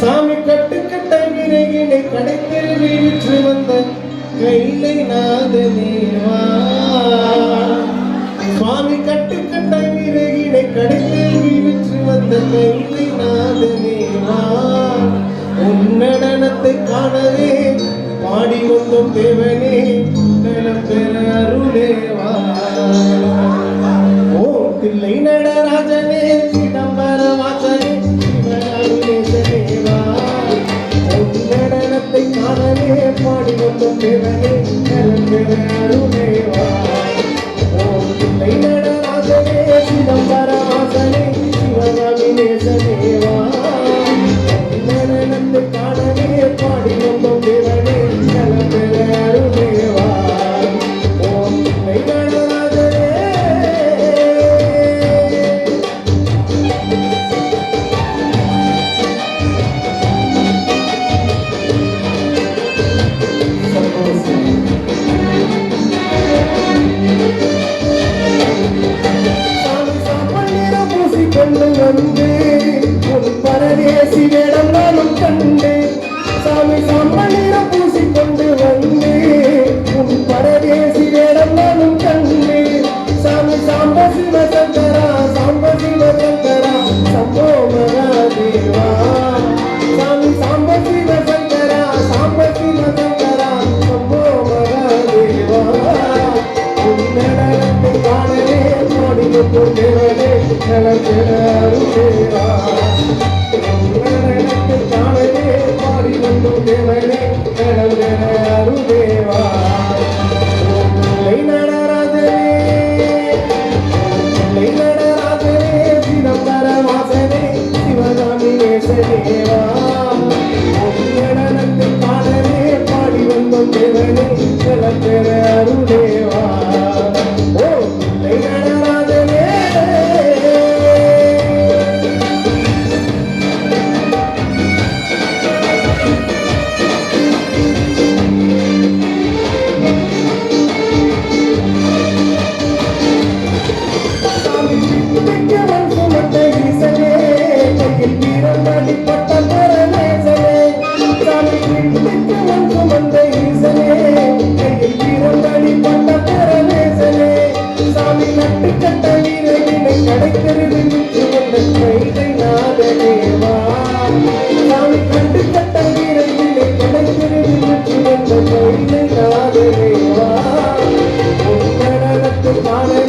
சாமி கட்டுக்கட்ட கட்ட விரையினை கடைத்தெருவில் விற்று வந்த கைலை நாதனேவா சுவாமி கட்டுக்கட்ட கட்ட விரையினை கடைத்தெருவில் விற்று வந்த கைலை நாதனேவா உன்னடனத்தை காணவே பாடி வந்தோம் தேவனே நலம் பெற அருளேவா பாடி வந்தோம் தேவனே நலம் பெற அருளேவா ஓ தில்லை பரதேசி வேடம் நானும் கண்டு. சாமி சாப்பண்ணீரம் பூசிக்கொண்டு வந்து. உன் பரதேசி வேடம் நானும் கண்டு. சாமி சாம்ப சிவ சங்கரா சாம்ப சிவ சங்கரா சம்போ மகாதேவா. சாமி சாம்ப சிவ சங்கரா சாம்ப சிவ சங்கரா சம்போ மகாதேவா உன்னடத்தை காணவே பாடிக்கொண்டு தேவனே நலப்பெறா தேவா. பாடி வந்தோம் தேவனே நலப்பெற அருளேவா.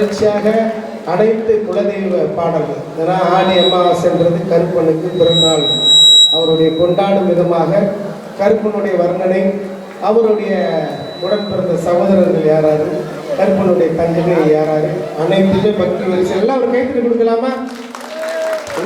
தொடர்ச்சியாக அனைத்து குலதெய்வ பாடல்கள். ஏன்னா ஆடி அமாவாசைன்றது கருப்பனுக்கு பிறந்தநாள். அவருடைய கொண்டாடும் விதமாக கருப்பனுடைய வர்ணனை அவருடைய உடன் பிறந்த சகோதரர்கள் யாராரு கருப்பனுடைய தந்தைகள் யாராரு அனைத்துமே பக்தி வரிசை எல்லாம் ஒரு கைத்தறி கொடுக்கலாமா?